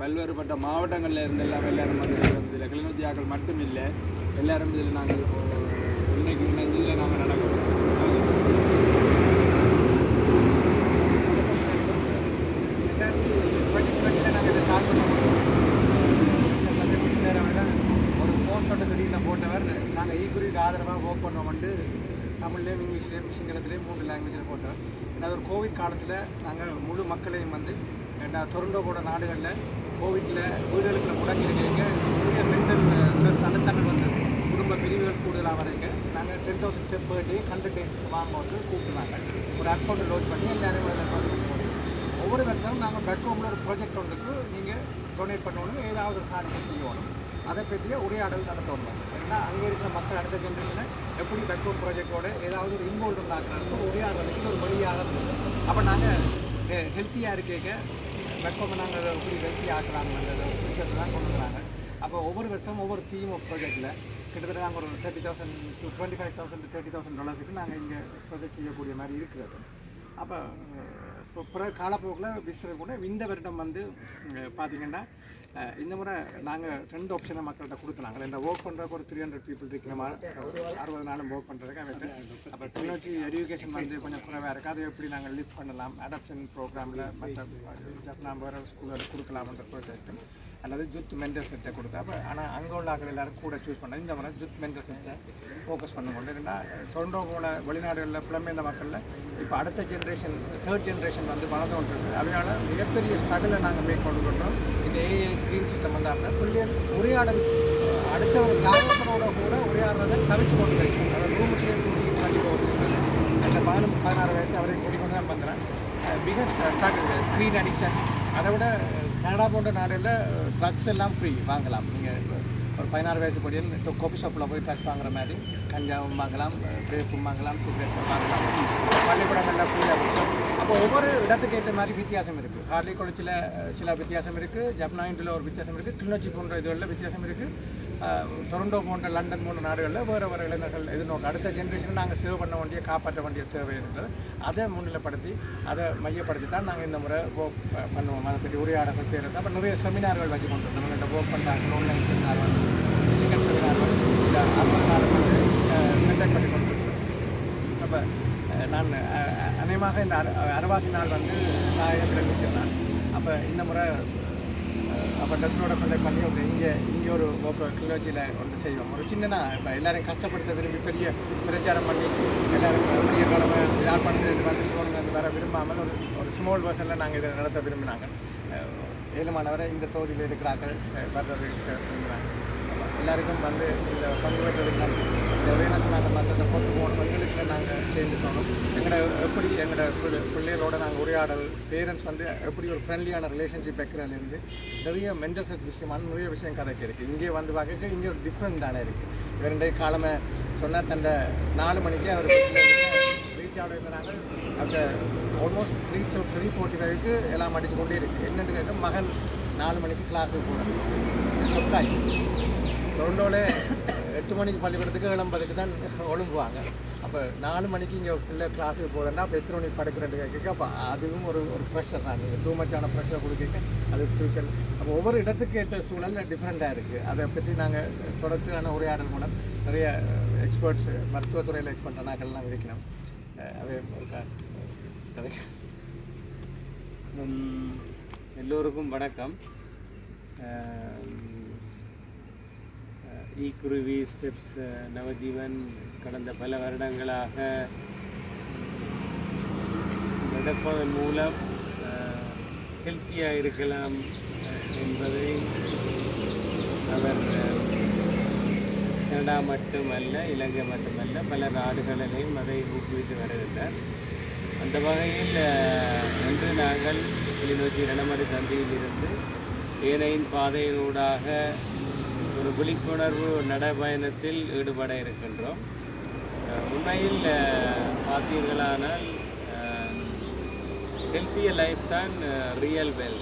பல்வேறுபட்ட மாவட்டங்களில் இருந்து எல்லாம் எல்லாரும் வந்து இதில் கிளிநொச்சி மட்டும் இல்லை எல்லாரும் இதில் நாங்கள் இப்போ இன்னைக்கு இணைஞ்சு நாங்கள் நடக்கிறோம். ஒரு போஸ்ட் ஒன்று திடீர்னு போட்டவர் நாங்கள் ஈக்குரிக்கு ஆதரவாக ஒர்க் பண்ணுவோம்ட்டு தமிழ்லேயும் இங்கிலீஷ்லேயும் சிங்களத்திலேயும் மூணு லாங்குவேஜில் போட்டோம். ஏன்னா ஒரு கோவிட் காலத்தில் நாங்கள் முழு மக்களையும் வந்து ஏன்னா டொரண்டோ கூட நாடுகளில் கோவிட்டில் வீடுகளுக்குள்ள முடங்கி இருக்கிறீங்க. நிறைய மென்டல் ஸ்ட்ரெஸ் uh, அழுத்தங்கள் வந்து குடும்ப பிரிவுகள் கூடுதலாக வரீங்க நாங்கள் ten thousand step per hundred டேஸ்க்கு வாங்க வந்து கூப்பிடுவாங்க ஒரு அக்கௌண்ட் லோட் பண்ணி எல்லாரும் ஒவ்வொரு வருஷமும் நாங்கள் பெட்ரூமில் ஒரு ப்ராஜெக்ட் ஒன்றுக்கு நீங்கள் டொனேட் பண்ணணும். ஏதாவது ஒரு காரியம் செய்யணும். அதை பற்றிய உரையாடல் நடத்தணும் ஏன்னா அங்கே இருக்கிற மக்கள் அடுத்த ஜென்ரேஷனை எப்படி பெட்ரூம் ப்ராஜெக்டோட ஏதாவது ஒரு இன்வால்வ் ஆக்குறாங்க உரையாடுறதுக்கு ஒரு வழியாக இருந்தது அப்போ நாங்கள் ஹெல்த்தியாக இருக்கேங்க. பெட்ரூமை நாங்கள் எப்படி ஹெல்த்தி ஆக்குறாங்கன்றத சிஸ்டத்தை தான் கொண்டு வராங்க. அப்போ ஒவ்வொரு வருஷம் ஒவ்வொரு தீம் ப்ராஜெக்டில் கிட்டத்தட்ட நாங்கள் ஒரு thirty thousand to twenty five thousand thirty thousand டாலர்ஸுக்கு நாங்கள் இங்கே ப்ரொஜெக்ட் செய்யக்கூடிய மாதிரி இருக்கிறது. அப்போ இப்போ பிற காலப்போக்கில் விசிற கூட இந்த வருடம் வந்து பார்த்தீங்கன்னா இந்த முறை நாங்கள் ரெண்டு ஆப்ஷனை மக்கள்கிட்ட கொடுத்தாங்க இந்த ஒர்க் பண்ணுறதுக்கு ஒரு த்ரீ ஹண்ட்ரட் பீப்புள் இருக்கிற மாதிரி ஒரு அறுபது நாளும் ஒர்க் பண்ணுறதுக்கு அப்புறம் அப்போ டெக்னாலஜி எஜுகேஷன் வந்து கொஞ்சம் குறைவாக இருக்குது அதை எப்படி நாங்கள் லிஃப்ட் பண்ணலாம்? அடாப்ஷன் ப்ரோக்ராமில் மற்ற நம்ம வேறு ஸ்கூலில் கொடுக்கலாம்ன்ற ப்ராஜெக்ட் அல்லது ஜூத் மென்டல் செட்டை கொடுத்தா அப்போ ஆனால் அங்கே உள்ள ஆக்கள் எல்லாரும் கூட சூஸ் பண்ண இந்த முறை ஜூத் மென்டல் செட்டை ஃபோக்கஸ் பண்ணுவோம் ஏன்னா டொரண்டோ போல வெளிநாடுகளில் புலம்பெயர்ந்த மக்களில் இப்போ அடுத்த ஜென்ரேஷன் தேர்ட் ஜென்ரேஷன் வந்து வளர்ந்து கொண்டிருக்கு அதனால மிகப்பெரிய ஸ்ட்ரகிளை நாங்கள் மேற்கொண்டு கொண்டோம் இந்த ஏஐ ஸ்க்ரீன் சிஸ்டம் வந்தால் பிள்ளைகள் உரையாடல் அடுத்த ஒரு கிராமத்தினோட கூட உரையாடுறதை தவிர்த்து கொண்டு இருக்கு அதாவது ரூமுக்கே கூட்டி தள்ளி போகிறது அந்த பதினொன்று பதினாறு வயசு அவரை கூடி கொண்டு தான் பண்ணுறேன் பிகஸ்ட் ஸ்ட்ரகிள் ஸ்க்ரீன் அடிக்ஷன் அதை விட கனடா போன்ற நாடுகளில் ட்ரக்ஸ் எல்லாம் ஃப்ரீ வாங்கலாம். நீங்கள் ஒரு பதினாறு வயசு படியில் காஃபி ஷாப்பில் போய் ட்ரக்ஸ் வாங்குற மாதிரி கஞ்சாவும் வாங்கலாம் கிரேப்பும் வாங்கலாம் சிகரெட்ஸும் வாங்கலாம். பள்ளிக்கூடங்களில் ஃப்ரீயாக அப்போ ஒவ்வொரு இடத்துக்கு ஏற்ற மாதிரி வித்தியாசம் இருக்குது ஹார்லி கொளச்சில் சில வித்தியாசம் இருக்குது ஜப்னாயிண்டில் ஒரு வித்தியாசம் இருக்குது கிளிநொச்சி போன்ற இதுகளில் வித்தியாசம் இருக்குது டொரண்டோ போன்ற லண்டன் போன்ற நாடுகளில் வேறு வேறு இளைஞர்கள் எதிர்நோக்கு. அடுத்த ஜென்ரேஷன் நாங்கள் சேவ் பண்ண வேண்டிய காப்பாற்ற வேண்டிய தேவை இருக்கிறது. அதை முன்னிலைப்படுத்தி அதை மையப்படுத்தி தான் நாங்கள் இந்த முறை ஒர்க் பண்ணுவோம். அதை பற்றி உரையாடல்கள் பேர் அப்போ நிறைய செமினார்கள் வச்சு கொண்டு வந்தோம். நம்மகிட்ட ஒர்க் பண்ணுறாங்க ஆன்லைன் செமினார்கள் ஃபிசிக்கல் செமினார்கள் இந்த அறுபது வந்து கண்டக்ட் பண்ணி கொண்டு அப்போ நான் அநேகமாக இந்த அரவாசி நாள் வந்து நாயகத்தில் நான் அப்போ இந்த முறை இப்போ டெஸ்டோட கண்டக்ட் பண்ணி அவங்க இங்கே இங்கே ஒரு கிளர்ச்சியில் ஒன்று செய்வோம் ஒரு சின்னனா இப்போ எல்லாரையும் கஷ்டப்படுத்த விரும்பி பெரிய பிரச்சாரம் பண்ணி எல்லாரும் பெரிய கிழமை யாழ்ப்பாணத்தில் இது வந்து போகணும் வர விரும்பாமல் ஒரு ஒரு ஸ்மால் பர்சனில் நாங்கள் இதை நடத்த விரும்பினாங்க. அஹ், ஏழுமானவரை இந்த தொகுதியில் இருக்கிறார்கள் வர்றது விரும்புகிறாங்க எல்லாருக்கும் வந்து இந்த பங்கு பெற்றதுக்கு நன்றி இந்த அவேர்னஸ் நாங்கள் மற்ற கொண்டு போன பங்களிப்பில் நாங்கள் சேர்ந்து எங்களோட எப்படி எங்களோட பிள்ளை பிள்ளைகளோட நாங்கள் உரையாடல் பேரண்ட்ஸ் வந்து எப்படி ஒரு ஃப்ரெண்ட்லியான ரிலேஷன்ஷிப் வைக்கிறதுலேருந்து நிறைய மென்டல் ஹெல்த் விஷயமான நிறைய விஷயம் கதைக்கு இருக்குது இங்கே வந்து பார்க்க இங்கே ஒரு டிஃப்ரெண்ட் தானே இருக்குது இரண்டே காலமே சொன்னால் தந்த நாலு மணிக்கு அவர் ரீச் ஆட இருந்தாங்க அந்த ஆல்மோஸ்ட் த்ரீ த்ரீ ஃபோர்ட்டி ஃபைவ்க்கு எல்லாம் அடித்து கொண்டே இருக்குது என்னென்னு கேட்டால் மகன் நாலு மணிக்கு கிளாஸுக்கு போகணும் சொத்தாய். டொரண்டோவில் எட்டு மணிக்கு பள்ளிக்கூடத்துக்கு கிளம்பதுக்கு தான் ஒழுங்குவாங்க அப்போ நாலு மணிக்கு இங்கே பிள்ளை கிளாஸுக்கு போகிறேன்னா அப்போ எத்தனை மணிக்கு படுக்கிறேன்னு கேட்க அப்போ அதுவும் ஒரு ஒரு ப்ரெஷர் தான். நீங்கள் டூ மச்சான ப்ரெஷர் கொடுக்க அது ஃபியூச்சர் அப்போ ஒவ்வொரு இடத்துக்கு ஏற்ற சூழல் டிஃப்ரெண்ட்டாக இருக்குது அதை பற்றி நாங்கள் தொடர்ச்சியான உரையாடல் மூலம் நிறைய எக்ஸ்பர்ட்ஸ் மருத்துவத்துறையில் எக்ஸ்பர்ட் நாக்கள்லாம் இருக்கணும் அதே கதை எல்லோருக்கும் வணக்கம். ஈக்குருவி ஸ்டெப்ஸ் நவஜீவன் கடந்த பல வருடங்களாக நடப்பதன் மூலம் ஹெல்த்தியாக இருக்கலாம் என்பதை அவர் கனடா மட்டுமல்ல இலங்கை மட்டுமல்ல பல நாடுகளிலையும் அதை ஊக்குவித்து வருகின்றார். அந்த வகையில் இன்று நாங்கள் கிளிநொச்சி ரணமடி சந்தையிலிருந்து ஏனையின் பாதையினூடாக ஒரு விழிப்புணர்வு நடைபயணத்தில் ஈடுபட இருக்கின்றோம். உண்மையில் பார்த்தீர்களானால் ஹெல்த்திய லைஃப் தான் ரியல் வெல்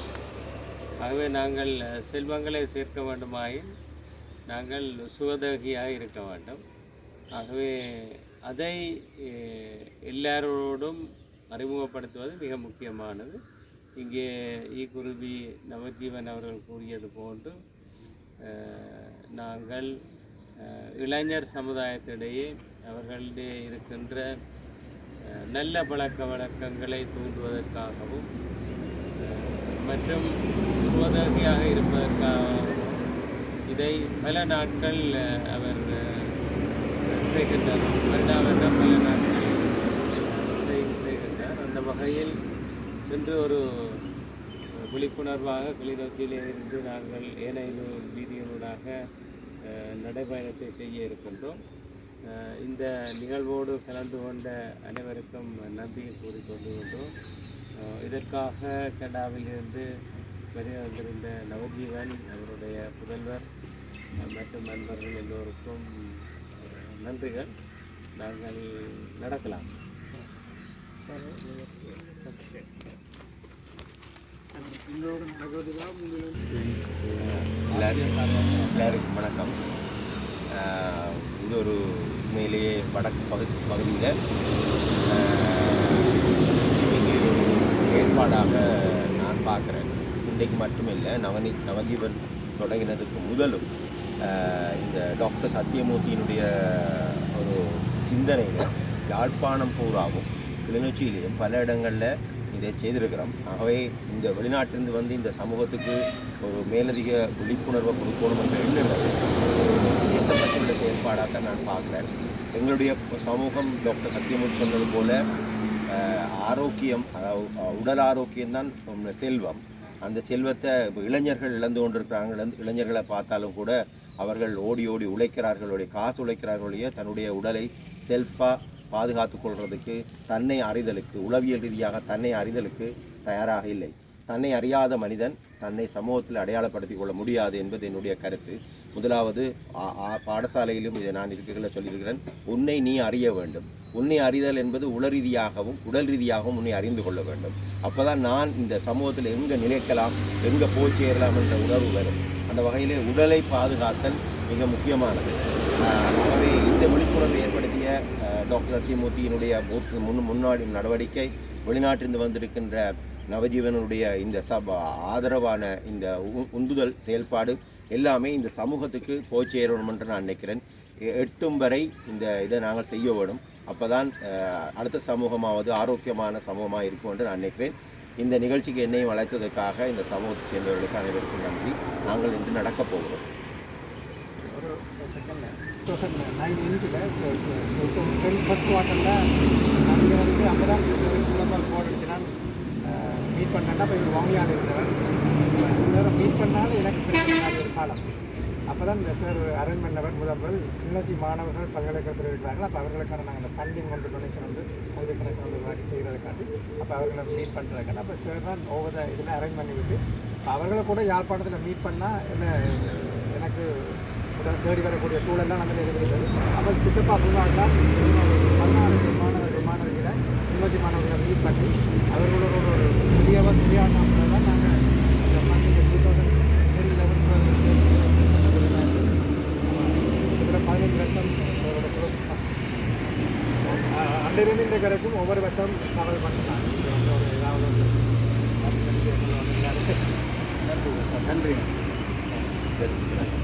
ஆகவே நாங்கள் செல்வங்களை சேர்க்க வேண்டுமாயின் நாங்கள் சுகதகியாக இருக்க வேண்டும். ஆகவே அதை எல்லாரோடும் அறிமுகப்படுத்துவது மிக முக்கியமானது. இங்கே ஈகுருவி நவஜீவன் அவர்கள் கூறியது போன்று நாங்கள் இளைஞர் சமுதாயத்திடையே அவர்களிடையே இருக்கின்ற நல்ல பழக்க வழக்கங்களை தூண்டுவதற்காகவும் மற்றும் உதவியாக இருப்பதற்காகவும் இதை பல நாட்கள் அவர் செய்கின்றார். வருடா வருடம் பல நாட்கள் செய்கின்றார் அந்த வகையில் இன்று ஒரு விழிப்புணர்வாக கிளிநொச்சியிலே இருந்து நாங்கள் ஏனையூர் வீதிகளூடாக நடைபயணத்தை செய்ய இருக்கின்றோம். இந்த நிகழ்வோடு கலந்து கொண்ட அனைவருக்கும் நன்றியை கூறிக்கொள்கின்றோம் அஹ், இதற்காக கனடாவிலிருந்து வெளியே வந்திருந்த நவஜீவன் அவருடைய புதல்வர் மற்றும் நண்பர்கள் எல்லோருக்கும் நன்றிகள். நாங்கள் நடக்கலாம். இன்னொரு எல்லாருக்கும் வணக்கம். இது ஒரு உண்மையிலேயே வடக்கு பகுதி பகுதியில் ஒரு செயல்பாடாக நான் பார்க்குறேன். இன்றைக்கு மட்டுமில்லை நவனி நவஜீவன் தொடங்கினதுக்கு முதலும் இந்த டாக்டர் சத்யமூர்த்தியினுடைய ஒரு சிந்தனையில் யாழ்ப்பாணம் பூராவும் கிளிநொச்சியிலையும் பல இடங்களில் இதை செய்திருக்கிறோம். ஆகவே இந்த வெளிநாட்டிலிருந்து வந்து இந்த சமூகத்துக்கு ஒரு மேலதிக விழிப்புணர்வை கொடுக்கணும் என்ற எண்ணுறது செயல்பாடாக தான் நான் பார்க்குறேன். எங்களுடைய சமூகம் டாக்டர் சத்தியமூர்த்தி சொன்னது போல ஆரோக்கியம் உடல் ஆரோக்கியம்தான் தான் செல்வம். அந்த செல்வத்தை இளைஞர்கள் இழந்து கொண்டிருக்கிறாங்க. இளைஞர்களை பார்த்தாலும் கூட அவர்கள் ஓடி ஓடி உழைக்கிறார்களுடைய காசு உழைக்கிறார்களுடைய தன்னுடைய உடலை செல்ஃபாக பாதுகாத்து கொள்வதற்கு தன்னை அறிதலுக்கு உளவியல் ரீதியாக தன்னை அறிதலுக்கு தயாராக இல்லை. தன்னை அறியாத மனிதன் தன்னை சமூகத்தில் அடையாளப்படுத்திக் கொள்ள முடியாது என்பது என்னுடைய கருத்து. முதலாவது பாடசாலையிலும் இதை நான் இருக்கிற சொல்லியிருக்கிறேன். உன்னை நீ அறிய வேண்டும். உன்னை அறிதல் என்பது உள ரீதியாகவும் உடல் ரீதியாகவும் உன்னை அறிந்து கொள்ள வேண்டும். அப்போதான் நான் இந்த சமூகத்தில் எங்கே நிலைக்கலாம் எங்கே போய் சேரலாம் என்ற உணர்வு வரும். அந்த வகையிலே உடலை பாதுகாத்தல் மிக முக்கியமானது. ஆகவே இந்த விழிப்புணர்வு ஏற்படுத்திய டாக்டர் சத்யமூர்த்தியினுடைய மூத்த- முன் முன்னாடி நடவடிக்கை வெளிநாட்டிலிருந்து வந்திருக்கின்ற நவஜீவனுடைய இந்த சப ஆதரவான இந்த உ- உந்துதல் செயல்பாடு எல்லாமே இந்த சமூகத்துக்கு போய் சேரணும் என்று நான் நினைக்கிறேன். எ- எட்டும் வரை இந்த இதை நாங்கள் செய்ய வேணும் அப்போ தான் அடுத்த சமூகமாவது ஆரோக்கியமான சமூகமாக இருக்கும் என்று நான் நினைக்கிறேன். இந்த நிகழ்ச்சிக்கு என்னையும் அழைத்ததற்காக இந்த சமூகத்தை சேர்ந்தவர்களுக்கு அனைவருக்கும் நன்றி. நாங்கள் இன்று நடக்கப் போகிறோம். தௌசண்ட் நைன் இன்ச்சில் டென் ஃபஸ்ட் குவார்ட்டரில் அங்கே வந்து அப்போ தான் குழந்தை போர்டு எடுத்து மீட் பண்ணேன்னா இப்போ இவர் வாங்கியால் இருக்கிறேன் நேரம் மீட் பண்ணாலும் எனக்கு பிரச்சனை ஒரு காலம் அப்போ தான் இந்த சார் அரேஞ்ச் பண்ணவர் முதல்வர் கிளிநொச்சி மாணவர்கள் பல்கலைக்கழகத்தில் இருக்கிறார்கள் அப்போ அவர்களுக்கான நாங்கள் இந்த ஃபண்டிங் கொண்டு டொனேஷன் வந்து கல்வி டொனேஷன் வந்து வாட்டி செய்கிறதுக்காண்டி அப்போ அவர்களை மீட் பண்ணுறதுக்காண்டி அப்போ சார் தான் ஓவர் த இதில் அரேஞ்ச் பண்ணி விட்டு அவர்களை கூட யாழ்ப்பாணத்தில் மீட் பண்ணால் என்ன எனக்கு தேடி வரக்கூடிய சூழல்லாம் நம்ம இருக்கிறது அப்போ சித்தப்பா சொன்னாங்க பதினாறு மாணவர்கள் மாணவர்களை இருபத்தி மாணவர்களை மீட் பண்ணி அவர்களோட ஒரு புதிய வசதியான தான் நாங்கள் இந்த funding two thousand ten eleven twelve பதினஞ்சு வருஷம் அவரோட க்ளோஸ் அன்றிலிருந்து இந்த வரைக்கும் ஒவ்வொரு வருஷம் ட்ராவல் பண்ணுறாங்க ஒரு ஏதாவது நன்றி. நன்றி.